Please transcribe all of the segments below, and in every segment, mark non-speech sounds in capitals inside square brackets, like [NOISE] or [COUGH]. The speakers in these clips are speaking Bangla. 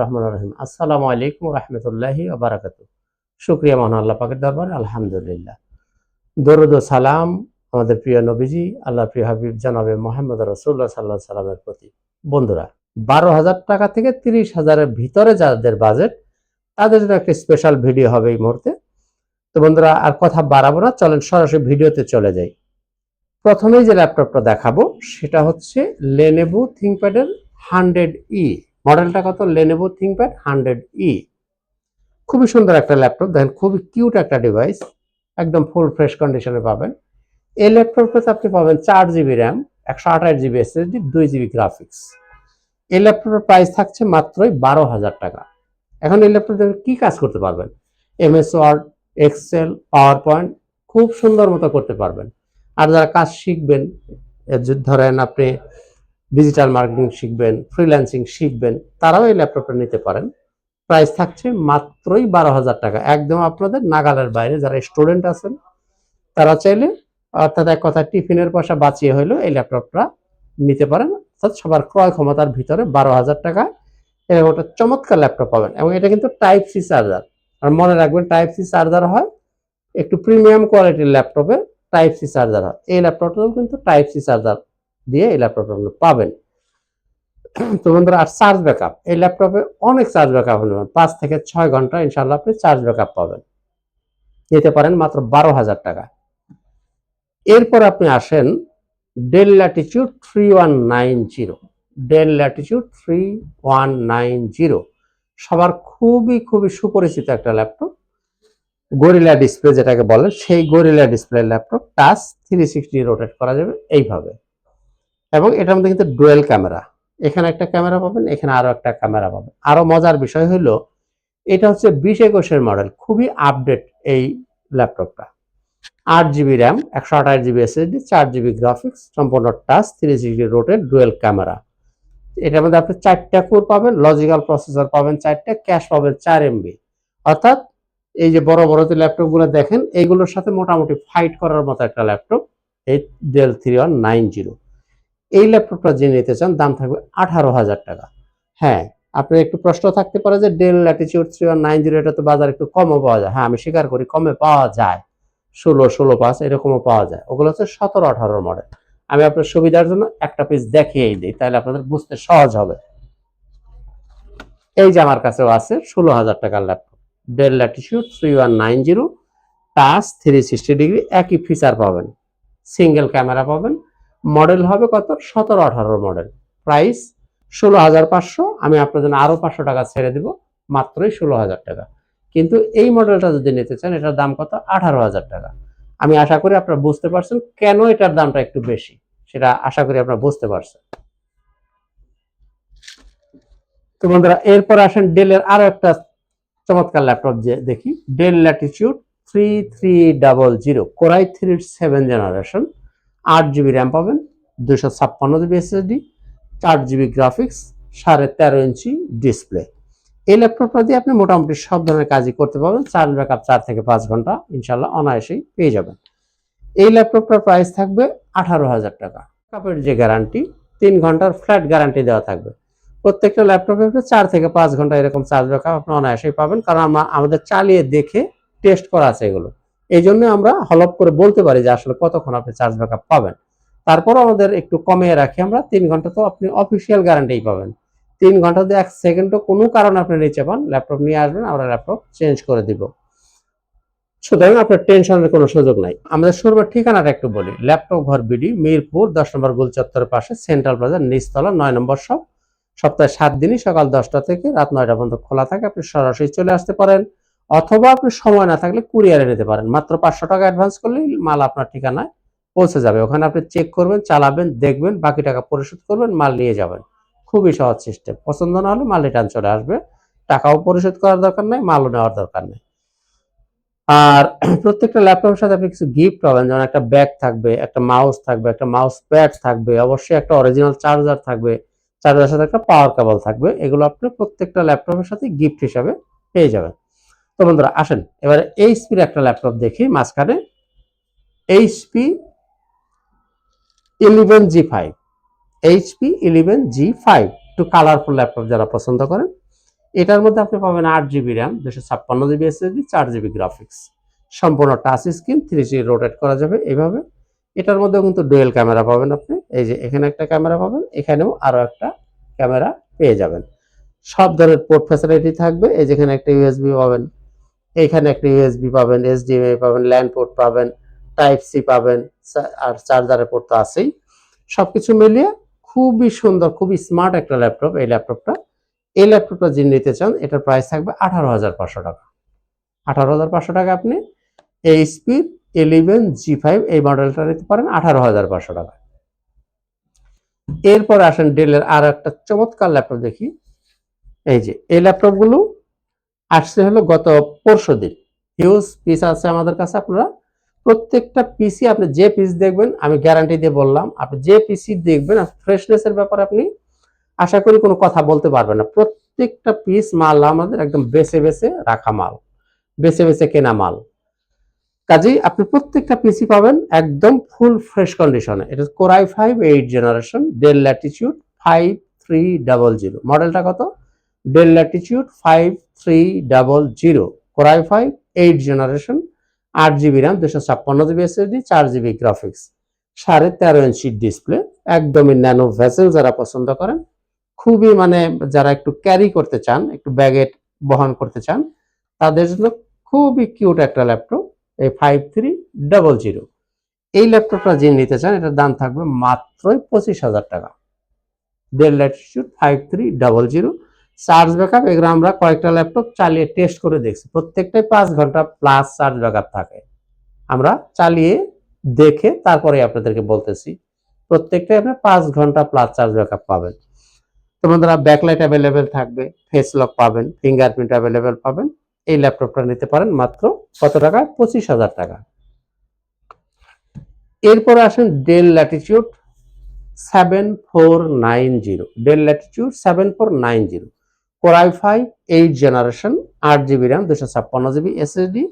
রহমান রহিম। আলাইকুম শুক্রিয়া দরবার দরুদ সালাম আমাদের প্রিয় নবীজি আল্লাহ প্রিয় হাবিব জানাবে মোহাম্মদ রসুল্লাহ সাল্লাহ সাল্লামের প্রতি। বন্ধুরা, বারো হাজার টাকা থেকে তিরিশ হাজারের ভিতরে যাদের বাজেট তাদের জন্য একটা স্পেশাল ভিডিও হবে এই মুহূর্তে। তো বন্ধুরা, আর কথা বাড়াবো না, চলেন সরাসরি ভিডিওতে চলে যাই। প্রথমেই যে ল্যাপটপটা দেখাবো, সেটা হচ্ছে লেনেভো থিঙ্কপ্যাডের হান্ড্রেড ই। মডেলটা কত? Lenovo ThinkPad hundred E. খুবই সুন্দর একটা ল্যাপটপ। দেখেন, খুবই কিউট একটা ডিভাইস একদম ফুল ফ্রেশ কন্ডিশনে পাবেন। এই ল্যাপটপটাতে আপনি পাবেন চার জিবি র্যাম একশো আঠাশ জিবি এসএসডি দুই জিবি গ্রাফিক্স এই ল্যাপটপের প্রাইস থাকছে মাত্রই বারো হাজার টাকা। এখন এই ল্যাপটপে কি কাজ করতে পারবেন? MS Word Excel power point খুব সুন্দর মতো করতে পারবেন। আর যারা কাজ শিখবেন ধরেন আপনি ডিজিটাল মার্কেটিং শিখবেন ফ্রিল্যান্সিং শিখবেন, তারাও এই ল্যাপটপটা নিতে পারেন। প্রাইস থাকছে মাত্রই বারো হাজার টাকা, একদম আপনাদের নাগালের বাইরে যারা স্টুডেন্ট আছেন, তারা চাইলে অর্থাৎ এক কথা টিফিনের পয়সা বাঁচিয়ে হইলেও এই ল্যাপটপটা নিতে পারেন। অর্থাৎ সবার ক্রয় ক্ষমতার ভিতরে বারো হাজার টাকা এরকম একটা চমৎকার ল্যাপটপ পাবেন এবং এটা কিন্তু টাইপ সি চার্জার আর মনে রাখবেন টাইপ সি চার্জার হয়, একটু প্রিমিয়াম কোয়ালিটির ল্যাপটপে টাইপ সি চার্জার হয়। এই ল্যাপটপটাও কিন্তু টাইপ সি চার্জার দিয়ে এই ল্যাপটপটা আপনি পাবেন। তো বন্ধুরা, আর চার্জ ব্যাকআপ এই ল্যাপটপে অনেক চার্জ ব্যাকআপ হতে পাঁচ থেকে ছয় ঘণ্টা ইনশাল্লাহ আপনি চার্জ ব্যাকআপ পাবেন। নিতে পারেন মাত্র বারো হাজার টাকা। এরপর আপনি আসেন Dell Latitude three one nine zero Dell Latitude three one nine zero সবার খুবই খুবই সুপরিচিত একটা ল্যাপটপ গরিলা ডিসপ্লে যেটাকে বলে, সেই gorilla display laptop touch three sixty rotate করা যাবে এইভাবে। এবং এটার মধ্যে কিন্তু ডুয়েল ক্যামেরা। এখানে একটা ক্যামেরা পাবেন, এখানে আরও একটা ক্যামেরা পাবেন। আরও মজার বিষয় হলো, এটা হচ্ছে বিশ একুশের মডেল, খুবই আপডেট এই ল্যাপটপটা। আট জিবি র্যাম একশো আঠাশ জিবি এসএসডি চার জিবি গ্রাফিক্স সম্পূর্ণ touch three sixty rotate dual camera. এটার মধ্যে আপনি চারটা কোর পাবেন লজিক্যাল প্রসেসর পাবেন চারটা ক্যাশ পাবেন চার এমবি অর্থাৎ এই যে বড় বড় যে ল্যাপটপগুলো দেখেন এইগুলোর সাথে মোটামুটি ফাইট করার মতো একটা ল্যাপটপ, এই Dell three one nine zero এই ল্যাপটপটা যে নিতে চান, দাম থাকবে আঠারো হাজার টাকা। হ্যাঁ আপনার একটু প্রশ্ন থাকতে পারে যে Dell Latitude three one nine zero এটা তো বাজার একটু কমও পাওয়া যায়। হ্যাঁ আমি স্বীকার করি, কমে পাওয়া যায়। ষোলো ষোলো পাঁচ, এরকমও পাওয়া যায়। ওগুলো হচ্ছে সতেরো আঠারোর মডেল আমি আপনার সুবিধার জন্য একটা পিস দেখিয়েই দিই, তাহলে আপনাদের বুঝতে সহজ হবে। এই যে আমার কাছেও আছে ষোলো হাজার টাকার laptop. Dell Latitude three one nine zero touch three sixty degree একই ফিচার পাবেন। সিঙ্গেল ক্যামেরা পাবেন। মডেল হবে কত? সতেরো আঠারোর মডেল। প্রাইস ষোলো হাজার পাঁচশো। আমি আপনার জন্য আরও পাঁচশো টাকা ছেড়ে দিব, মাত্রই ষোলো হাজার টাকা। কিন্তু এই মডেলটা যদি নিতে চান, এটার দাম কত? আঠারো হাজার টাকা। আমি আশা করি আপনারা বুঝতে পারছেন কেন এটার দামটা একটু বেশি। সেটা আশা করি আপনারা বুঝতে পারছেন। তো বন্ধুরা, এরপর আসেন ডেলের আরও একটা চমৎকার ল্যাপটপ যে দেখি। Dell Latitude three three double zero, core i three seven generation. আট জিবি র্যাম পাবেন দুশো ছাপ্পান্ন জিবি এসএসডি চার জিবি গ্রাফিক্স সাড়ে তেরো ইঞ্চি ডিসপ্লে এই ল্যাপটপটা দিয়ে আপনি মোটামুটি সব ধরনের কাজই করতে পারবেন চার্জ ব্যাকআপ চার থেকে পাঁচ ঘণ্টা ইনশাল্লাহ অনায়াসেই পেয়ে যাবেন। এই ল্যাপটপটার প্রাইস থাকবে আঠারো হাজার টাকা। কাপের যে গ্যারান্টি তিন ঘণ্টার ফ্ল্যাট গ্যারান্টি দেওয়া থাকবে। প্রত্যেকটা ল্যাপটপে আপনি চার থেকে পাঁচ ঘণ্টা এরকম চার্জ ব্যাকআপ আপনি অনায়াসেই পাবেন, কারণ আমরা আমাদের চালিয়ে দেখে টেস্ট করা আছে এগুলো। এই জন্য আমরা হলপ করে বলতে পারি যে আসলে কতক্ষণ আপনি চার্জ ব্যাকআপ পাবেন। তারপর আমাদের একটু কমিয়ে রাখি আমরা, তিন ঘণ্টা তো আপনি অফিসিয়াল গ্যারান্টি পাবেন। তিন ঘণ্টা দিয়ে এক সেকেন্ডও কোনো কারণে আপনি নিচে পান ল্যাপটপ নিয়ে আসবেন, আমরা ল্যাপটপ চেঞ্জ করে দিব। সুতরাং আপনার টেনশনের কোনো সুযোগ নাই। আমাদের শোরুমের ঠিকানাটা একটু বলি। ল্যাপটপ ঘর বিডি, মিরপুর, দশ নম্বর গোল চত্বরের পাশে সেন্ট্রাল প্লাজা নিচতলা, নয় নম্বর শপ সপ্তাহে সাত দিনই সকাল দশটা থেকে রাত নয়টা পর্যন্ত খোলা থাকে, আপনি সরাসরি চলে আসতে পারেন। অথবা আপনি সময় না থাকলে কুরিয়ারে নিতে পারেন। মাত্র পাঁচশো টাকা অ্যাডভান্স করলেই মাল আপনার ঠিকানায় পৌঁছে যাবে। ওখানে আপনি চেক করবেন, চালাবেন, দেখবেন, বাকি টাকা পরিশোধ করবেন, মাল নিয়ে যাবেন। খুবই সহজ সিস্টেম পছন্দ না হলে মাল রিটার্ন চলে আসবে। টাকাও পরিশোধ করার দরকার নেই, মালও নেওয়ার দরকার নেই। আর [CLEARS THROAT] প্রত্যেকটা ল্যাপটপের সাথে আপনি কিছু গিফট পাবেন, যেমন একটা ব্যাগ থাকবে, একটা মাউস থাকবে, একটা মাউস প্যাড থাকবে, অবশ্যই একটা অরিজিনাল চার্জার থাকবে চার্জারের সাথে একটা পাওয়ার কেবল থাকবে। এগুলো আপনি প্রত্যেকটা ল্যাপটপের সাথে গিফট হিসাবে পেয়ে যাবেন। তো বন্ধুরা, আসেন। এবারে এইচপির একটা ল্যাপটপ দেখি, মাঝখানে HP eleven G five, HP eleven G five, একটু কালারফুল ল্যাপটপ যারা পছন্দ করেন। এটার মধ্যে আপনি পাবেন আট জিবি র্যাম দুশো ছাপ্পান্ন জিবি এসএসডি, চার জিবি গ্রাফিক্স সম্পূর্ণ touch screen three G rotate করা যাবে এইভাবে এটার মধ্যে কিন্তু ডুয়েল ক্যামেরা পাবেন আপনি। এই যে এখানে একটা ক্যামেরা পাবেন, এখানেও আরও একটা ক্যামেরা পেয়ে যাবেন। সব ধরনের পোর্ট ফ্যাসিলিটি থাকবে। এই যেখানে একটা ইউএসবি পাবেন। এইখানে একটা ইউএসবি পাবেন এইচডিএমআই পাবেন ল্যান্ড পোর্ট পাবেন টাইপ সি পাবেন আর চার্জারের পোর্ট তো আছেই। সবকিছু মিলিয়ে খুবই সুন্দর, খুবই স্মার্ট একটা ল্যাপটপ এই ল্যাপটপটা এই ল্যাপটপটা যিনি নিতে চান, এটার প্রাইস থাকবে আঠারো হাজার পাঁচশো টাকা। আঠারো হাজার পাঁচশো টাকা আপনি এইচপির এলিভেন জি ফাইভ এই মডেলটা নিতে পারেন আঠারো হাজার পাঁচশো টাকা এরপর আসেন ডেলের আর একটা চমৎকার ল্যাপটপ দেখি। এই যে, এই ল্যাপটপগুলো আসছে হলো গত পরশু দিন। হিউজ পিস আছে আমাদের কাছে আপনারা। প্রত্যেকটা পিসি আপনি যে পিস দেখবেন, আমি গ্যারান্টি দিয়ে বললাম, আপনি যে পিসি দেখবেন ফ্রেশনেসের ব্যাপারে আপনি আশা করি কোনো কথা বলতে পারবেন না। প্রত্যেকটা পিস মাল আমাদের একদম বেছে বেছে রাখা মাল, বেছে বেছে কেনা মাল। কাজেই আপনি প্রত্যেকটা পিসি পাবেন একদম ফুল ফ্রেশ কন্ডিশনে এটা core i five eight generation Dell Latitude five three double zero মডেলটা কত? Dell Latitude five three double zero core i five eight generation আট জিবি র্যাম দুশো ছাপ্পান্ন জিবি এসএসডি চার জিবি গ্রাফিক্স সাড়ে তেরো ইঞ্চি ডিসপ্লে একদমই ন্যানো ভেসেল যারা পছন্দ করেন, খুবই মানে যারা একটু ক্যারি করতে চান, একটু ব্যাগে বহন করতে চান, তাদের জন্য খুবই কিউট একটা ল্যাপটপ এই ফাইভ থ্রি ডাবল জিরো এই ল্যাপটপটা যিনি নিতে চান, এটার দাম থাকবে মাত্রই পঁচিশ হাজার টাকা। Dell Latitude five three double zero charge backup, এগুলো আমরা কয়েকটা ল্যাপটপ চালিয়ে টেস্ট করে দেখছি। প্রত্যেকটাই পাঁচ ঘণ্টা প্লাস চার্জ ব্যাকআপ থাকে। আমরা চালিয়ে দেখে তারপরে আপনাদেরকে বলতেছি, প্রত্যেকটাই আপনি পাঁচ ঘণ্টা প্লাস চার্জ ব্যাকআপ পাবেন। তো বন্ধুরা ব্যাকলাইট অ্যাভেলেবেল থাকবে ফেস লক পাবেন ফিঙ্গারপ্রিন্ট অ্যাভেলেবেল পাবেন। এই ল্যাপটপটা নিতে পারেন মাত্র কত টাকা? পঁচিশ হাজার টাকা। এরপর আসেন Dell Latitude seven four nine zero Dell Latitude seven four nine zero core i five eight generation আট জিবি র্যাম দুশো ছাপ্পান্ন জিবি এসএসডি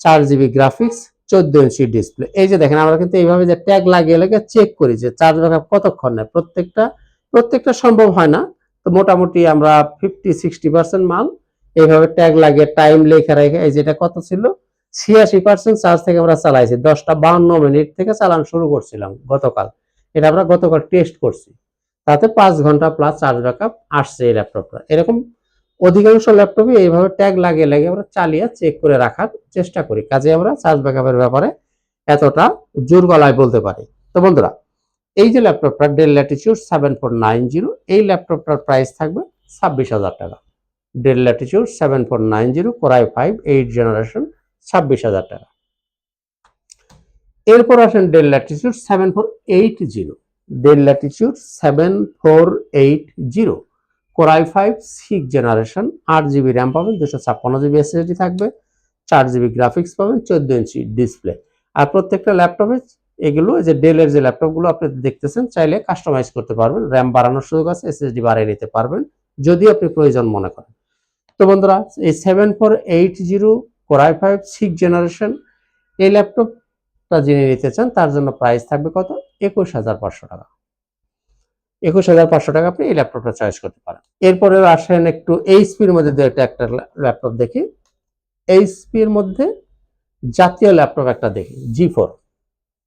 চার জিবি গ্রাফিক্স চোদ্দ ইঞ্চি ডিসপ্লে এই যে দেখেন, আমরা কিন্তু এইভাবে যে ট্যাগ লাগিয়ে লাগিয়ে চেক করি যে চার্জ ব্যাকআপ কতক্ষণ নেয়। প্রত্যেকটা প্রত্যেকটা সম্ভব হয় না। তো মোটামুটি আমরা ফিফটি সিক্সটি পার্সেন্ট মাল এইভাবে ট্যাগ লাগিয়ে টাইম লেখা রেখে, এই যেটা কত ছিল, ছিয়াশি পার্সেন্ট চার্জ থেকে আমরা চালাইছি। দশটা বাউন্ন মিনিট থেকে চালানো শুরু করছিলাম গতকাল। এটা আমরা গতকাল টেস্ট করছি। তাতে পাঁচ ঘণ্টা প্লাস চার্জ ব্যাকআপ আসছে এই ল্যাপটপটা এরকম অধিকাংশ ল্যাপটপে এইভাবে ট্যাগ লাগিয়ে লাগিয়ে আমরা চালিয়ে চেক করে রাখার চেষ্টা করি। কাজে আমরা চার্জ ব্যাকআপের ব্যাপারে এতটা জোর গলায় বলতে পারি। তো বন্ধুরা, এই যে ল্যাপটপটা Dell Latitude seven four nine zero এই ল্যাপটপটার প্রাইস থাকবে ছাব্বিশ হাজার টাকা। Dell Latitude seven four nine zero core i five eight generation ছাব্বিশ হাজার টাকা। এরপর আসেন Dell Latitude seven four eight zero Dell Latitude seven four eight zero core i five six generation আট জিবি র্যাম পাবেন দুশো ছাপ্পান্ন জিবি এসএসডি থাকবে, চার জিবি গ্রাফিক্স পাবেন, চোদ্দ ইঞ্চি ডিসপ্লে আর প্রত্যেকটা ল্যাপটপে এগুলো যে ডেলের যে ল্যাপটপগুলো আপনি দেখতেছেন, চাইলে কাস্টমাইজ করতে পারবেন র্যাম বাড়ানোর সুযোগ আছে এসএসডি বাড়িয়ে নিতে পারবেন, যদি আপনি প্রয়োজন মনে করেন। তো বন্ধুরা, এই seven four eight zero core i five six generation এই ল্যাপটপটা যিনি নিতে চান, তার জন্য প্রাইস থাকবে কত? একুশ হাজার পাঁচশো টাকা। একুশ হাজার পাঁচশো টাকা আপনি এই ল্যাপটপটা চয়েস করতে পারেন। এরপরে আসেন একটু এইচপির মধ্যে দু একটা একটা ল্যাপটপ দেখি। এইচপির মধ্যে জাতীয় ল্যাপটপ একটা দেখি জি ফোর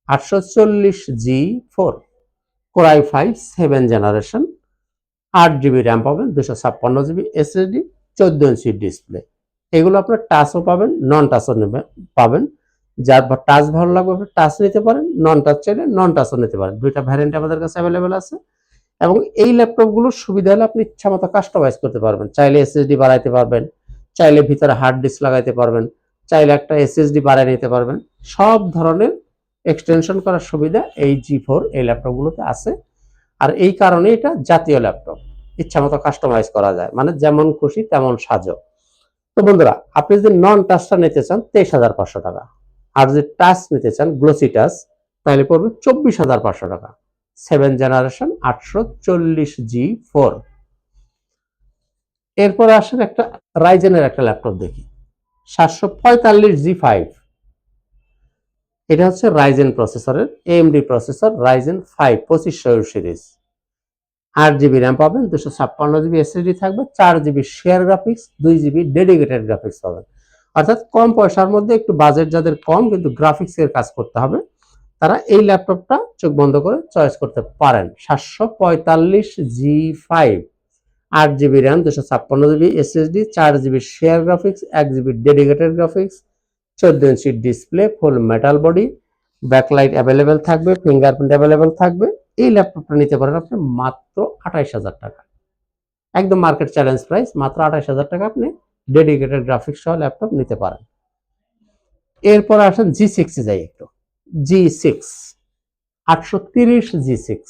আটশো চল্লিশ G four core i five seven generation আট জিবি র্যাম পাবেন, দুশো ছাপ্পান্ন জিবি এসএসডি চোদ্দ ইঞ্চি ডিসপ্লে এগুলো আপনার টাচও পাবেন নন টাচও পাবেন। যার টাচ ভালো লাগবে, আপনি টাচ নিতে পারেন নন টাচ চাইলে নন টাচও নিতে পারেন। দুইটা ভ্যারিয়েন্ট আমাদের কাছে অ্যাভেলেবেল আছে। এবং এই ল্যাপটপগুলোর সুবিধা হলে আপনি ইচ্ছা মতো কাস্টমাইজ করতে পারবেন। চাইলে এসএসডি বাড়াইতে পারবেন, চাইলে ভিতরে হার্ড ডিস্ক লাগাইতে পারবেন, চাইলে একটা এসএসডি বাড়াই নিতে পারবেন। সব ধরনের এক্সটেনশন করার সুবিধা এই জি ফোর এই ল্যাপটপগুলোতে আছে। আর এই কারণে এটা জাতীয় ল্যাপটপ ইচ্ছা মতো কাস্টমাইজ করা যায়। মানে যেমন খুশি তেমন সাজো। তো বন্ধুরা, আপনি যদি নন টাচটা নিতে চান, তেইশ হাজার পাঁচশো টাকা। আর যদি টাচ নিতে চান গ্লোসি টাচ, তাহলে পড়বে চব্বিশ হাজার পাঁচশো টাকা। সেভেন জেনারেশন আটশো চল্লিশ জি ফোর এরপর আসেন একটা রাইজেনের একটা ল্যাপটপ দেখি। সাতশো পঁয়তাল্লিশ জি ফাইভ এটা হচ্ছে রাইজেন প্রসেসরের এএমডি প্রসেসর রাইজেন ফাইভ পঁচিশশো সিরিজ আট জিবি র্যাম পাবেন, দুশো ছাপ্পান্ন জিবি এসএসডি থাকবে, চার জিবি শেয়ার গ্রাফিক্স দুই জিবি ডেডিকেটেড গ্রাফিক্স পাবেন। অর্থাৎ কম পয়সার মধ্যে একটু বাজেট যাদের কম কিন্তু গ্রাফিক্স এর কাজ করতে হবে, তারা এই ল্যাপটপটা চোখ বন্ধ করে চয়েস করতে পারেন। সাতশো পঁয়তাল্লিশ জি ফাইভ আট জিবি র্যাম দুশো ছাপ্পান্ন জিবি এসএসডি চার জিবি শেয়ার গ্রাফিক্স এক জিবি ডেডিকেটেড গ্রাফিক্স চোদ্দ ইঞ্চি display full metal body backlight available থাকবে ফিঙ্গারপ্রিন্ট অ্যাভেলেবেল থাকবে। এই ল্যাপটপটা নিতে পারেন আপনি মাত্র আঠাইশ হাজার টাকা। একদম মার্কেট চ্যালেঞ্জ প্রাইস মাত্র আঠাইশ হাজার টাকা আপনি ডেডিকেটেড গ্রাফিক্স সহ ল্যাপটপ নিতে পারেন। এরপর আসেন জি সিক্সে যাই একটু। জি সিক্স আটশো তিরিশ G six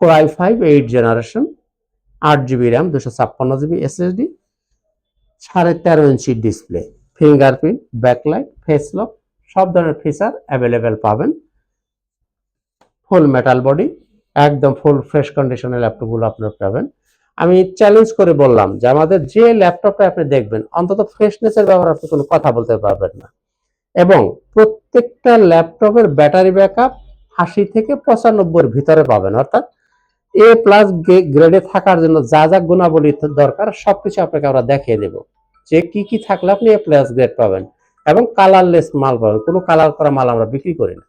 core i five eight generation আট জিবি র্যাম দুশো ছাপ্পান্ন জিবি এসএসডি সাড়ে তেরো ইঞ্চি display fingerprint backlight face lock সব ধরনের ফিচার অ্যাভেলেবেল পাবেন। ফুল মেটাল বডি একদম ফুল ফ্রেশ কন্ডিশনের ল্যাপটপগুলো আপনার পাবেন। আমি চ্যালেঞ্জ করে বললাম যে আমাদের যে ল্যাপটপটা আপনি দেখবেন, অন্তত ফ্রেশনেসের ব্যাপারে আপনি কোনো কথা বলতে পারবেন না। এবং প্রত্যেকটা ল্যাপটপের ব্যাটারি ব্যাকআপ আশি থেকে পঁচানব্বইয়ের ভিতরে পাবেন। অর্থাৎ এ প্লাস গ্রেডে থাকার জন্য যা যা গুণাবলী দরকার সবকিছু আপনাকে আমরা দেখিয়ে দেব। যে কি কি থাকলে আপনি এ প্লাস গ্রেড পাবেন এবং কালারলেস মাল পাবেন। কোনো কালার করা মাল আমরা বিক্রি করি না।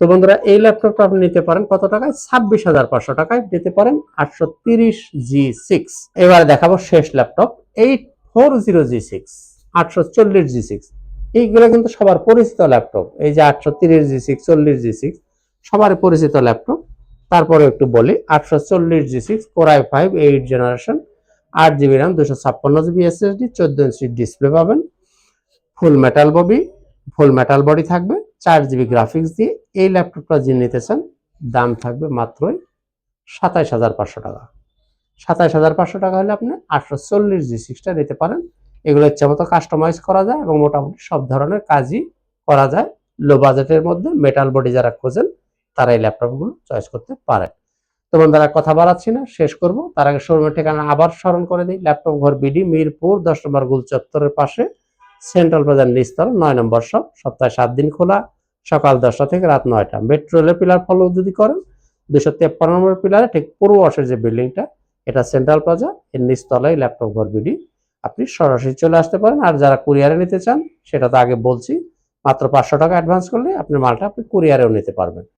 তো বন্ধুরা, এই ল্যাপটপটা আপনি নিতে পারেন কত টাকায়? ছাব্বিশ হাজার পাঁচশো টাকায় নিতে পারেন আটশো তিরিশ জি সিক্স। এবারে দেখাবো শেষ laptop eight four zero G six, আটশো চল্লিশ জি সিক্স। এইগুলো কিন্তু সবার পরিচিত ল্যাপটপ এই যে আটশো তিরিশ জি সিক্স, চল্লিশ জি সিক্স সবারই পরিচিত ল্যাপটপ তারপরে একটু বলি, আটশো চল্লিশ G six core i five eight generation আট জিবি র্যাম দুশো ছাপ্পান্ন জিবি এসএসডি চোদ্দ ইঞ্চি ডিসপ্লে পাবেন। Full metal body full metal body থাকবে। চার জিবি গ্রাফিক্স দিয়ে এই ল্যাপটপটা যিনি নিতে চান দাম থাকবে মাত্রই সাতাইশ হাজার পাঁচশো টাকা। সাতাইশ হাজার পাঁচশো টাকা হলে আপনি আটশো চল্লিশ জি সিক্সটা নিতে পারেন। এগুলো ইচ্ছা মতো কাস্টমাইজ করা যায় এবং মোটামুটি সব ধরনের কাজই করা যায়। লো বাজেটের মধ্যে মেটাল বডি যারা খোঁজেন, তারা এই ল্যাপটপগুলো চয়েস করতে পারেন। তো বন্ধুরা, কথা বাড়াচ্ছি না, শেষ করব। তার আগে শোরুমের ঠিকানা আবার স্মরণ করে দিই। ল্যাপটপ ঘর বিডি মিরপুর, দশ নম্বর গুল চত্বরের পাশে সেন্ট্রাল বাজার নিস্তর নয় নম্বর শপ সপ্তাহে সাত দিন খোলা। সকাল দশটা থেকে রাত নয়টা। মেট্রো রেলের পিলার ফলো যদি করেন দুশো তেপ্পান্ন নম্বর পিলারে ঠিক পূর্ব পাশের যে বিল্ডিংটা এটা সেন্ট্রাল প্লাজা এর নিচতলায় ল্যাপটপ ঘর বিডি। আপনি সরাসরি চলে আসতে পারেন, আর যারা কুরিয়ারে নিতে চান, সেটা তো আগে বলছি, মাত্র পাঁচশো টাকা অ্যাডভান্স করলে আপনি মালটা আপনি কুরিয়ারেও নিতে পারবেন।